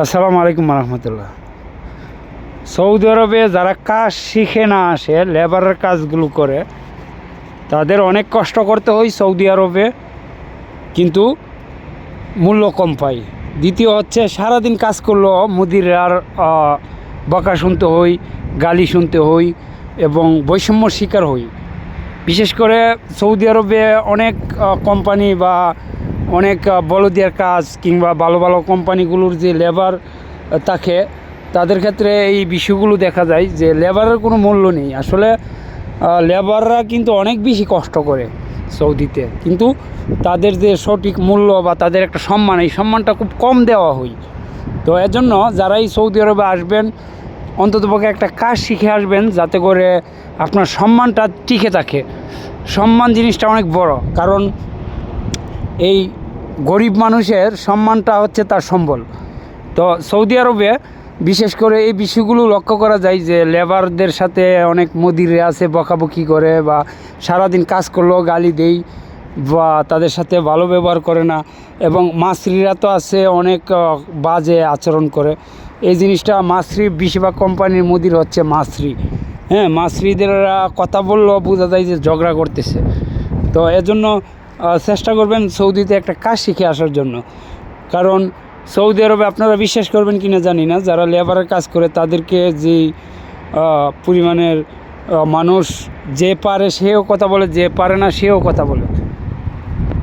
আসসালামু আলাইকুম রহমতুল্লাহ। সৌদি আরবে যারা কাজ শিখে না আসে, লেবারের কাজগুলো করে, তাদের অনেক কষ্ট করতে হয় সৌদি আরবে, কিন্তু মূল্য কম পাই দ্বিতীয় হচ্ছে, সারাদিন কাজ করলেও মুদির আর বকা শুনতে হই গালি শুনতে হই এবং বৈষম্যর শিকার হই বিশেষ করে সৌদি আরবে অনেক কোম্পানি বা অনেক বলদিয়ার কাজ কিংবা ভালো ভালো কোম্পানিগুলোর যে লেবার থাকে, তাদের ক্ষেত্রে এই বিষয়গুলো দেখা যায় যে লেবারের কোনো মূল্য নেই। আসলে লেবাররা কিন্তু অনেক বেশি কষ্ট করে সৌদিতে। কিন্তু তাদের যে সঠিক মূল্য বা তাদের একটা সম্মান, এই সম্মানটা খুব কম দেওয়া হয়। তো এজন্য যারাই সৌদি আরবে আসবেন অন্ততপক্ষে একটা কাজ শিখে আসবেন যাতে করে আপনার সম্মানটা টিকে থাকে। সম্মান জিনিসটা অনেক বড়। কারণ এই গরিব মানুষের সম্মানটা হচ্ছে তার সম্বল। তো সৌদি আরবে বিশেষ করে এই বিষয়গুলো লক্ষ্য করা যায় যে লেবারদের সাথে অনেক মদিরে আছে, বকাবকি করে বা সারাদিন কাজ করলেও গালি দেই বা তাদের সাথে ভালো ব্যবহার করে না এবং মাছরিরা তো আছে অনেক বাজে আচরণ করে। এই জিনিসটা মাছরি, বেশিরভাগ কোম্পানির মুদির হচ্ছে মাছরি। হ্যাঁ মাছরিদের কথা বললেও বোঝা যায় যে ঝগড়া করতেছে। তো এজন্য চেষ্টা করবেন সৌদিতে একটা কাজ শিখে আসার জন্য। কারণ সৌদি আরবে আপনারা বিশ্বাস করবেন কি না জানি না, যারা লেবারের কাজ করে তাদেরকে যে পরিমাণের মানুষ যে পারে সেও কথা বলে, যে পারে না সেও কথা বলে।